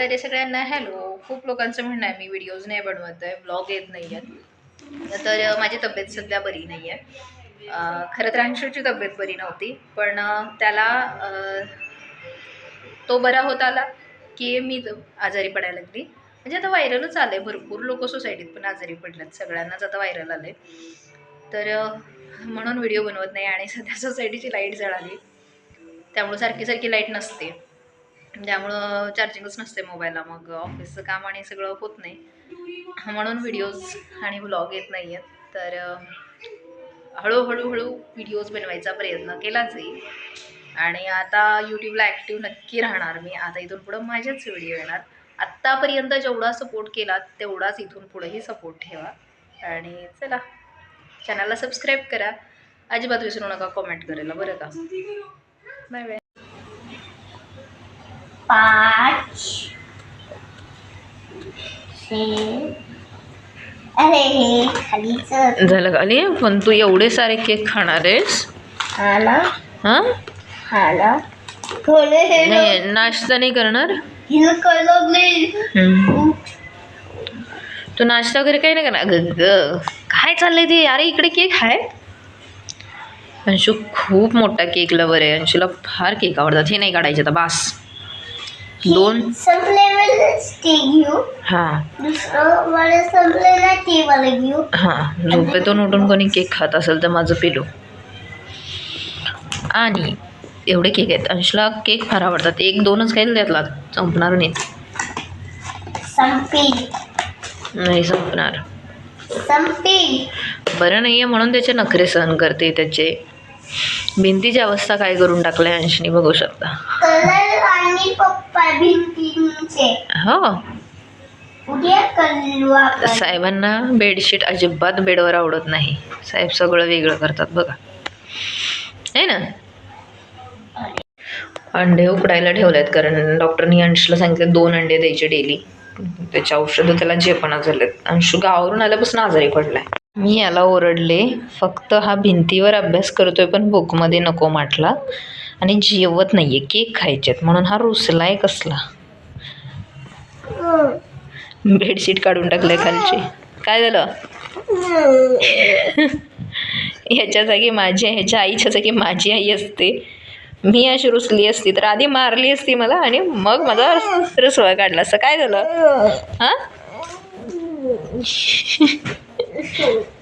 तर सगळ्यांना हॅलो खूप लोकांचं म्हणणं आहे मी व्हिडिओज नाही बनवत आहे ब्लॉग येत नाही आहेत तर माझी तब्येत सध्या बरी नाही आहे खरं तर अंशूची तब्येत बरी नव्हती पण त्याला तो बरा होत आला की मी आजारी पडायला लागली. म्हणजे आता व्हायरलच आलं आहे भरपूर लोक सोसायटीत पण आजारी पडल्यात सगळ्यांनाच आता व्हायरल आलं आहे तर म्हणून व्हिडिओ बनवत नाही आणि सध्या सोसायटीची लाइट जळाली. त्यामुळं सारखी सारखी लाइट नसते. त्यामुळं चार्जिंगच नसते मोबाईलला मग ऑफिसचं काम आणि सगळं होत नाही. म्हणून व्हिडिओज आणि व्लॉग येत नाही आहेत तर हळूहळू हळू व्हिडिओज बनवायचा प्रयत्न केला जाईल आणि आता यूट्यूबला ॲक्टिव्ह नक्की राहणार मी. आता इथून पुढं माझेच व्हिडिओ येणार. आत्तापर्यंत जेवढा सपोर्ट केला तेवढाच इथून पुढेही सपोर्ट ठेवा. आणि चला चॅनलला सबस्क्राईब करा. अजिबात विसरू नका कॉमेंट करायला बरं का? बाय बाय पाच अरे हे खालीच. झालं खाली पण तू एवढे सारे केक खाणार आहेस. हां? हाला थोडे हे नाही नाश्ता नाही करणार? हिला कळलं नाही. हम्म. तू नाश्ता वगैरे काही नाही करणार? ग काय चाललंय ते? अरे इकडे केक आहे. अंशू खूप मोठा केक लवर आहे. अंशूला फार केक आवडतात. हे नाही काढायचे आता बास. दोन संपलेवरच ते घेऊ. हां. दुसरं ते हां झोपेतून उठून कोणी केक खात असेल तर माझं पिलू. आणि एवढे केक आहेत. अंशूला केक फार आवडतात. एक दोनच खाईल त्यातला. संपणार नाही संपेल नाही संपणार. संपेल बरं नाही आहे म्हणून त्याचे नखरे सहन करते त्याचे. भिंतीची अवस्था काय करून टाकल्या अंशनी बघू शकता. पप्पा भिंतींचे. हो. उद्या करू आपण साहेबांना बेडशीट अजिबात बेडवर आवडत नाही. साहेब सगळं वेगळं करतात बघा. आहे ना? अंडे उकडायला ठेवलेत कारण डॉक्टरनी अंशला सांगितलं दोन अंडे द्यायचे डेली त्याचे औषधं त्याला जे पण झालेत अंशू गावावरून आल्यापासून आजारी पडलाय. मी याला ओरडले. फक्त हा भिंतीवर अभ्यास करतोय पण बुकमध्ये नको म्हटला. आणि जेवत नाहीये केक खायचेत. म्हणून हा रुसलाय कसला. बेडशीट काढून टाकलंय खालची. काय झालं? ह्याच्या जागी माझी ह्याच्या आईच्या जागी माझी आई असते. मी अशी रुसली असती तर आधी मारली असती मला आणि मग माझा रसवा काढला. असं काय झालं? हां? 手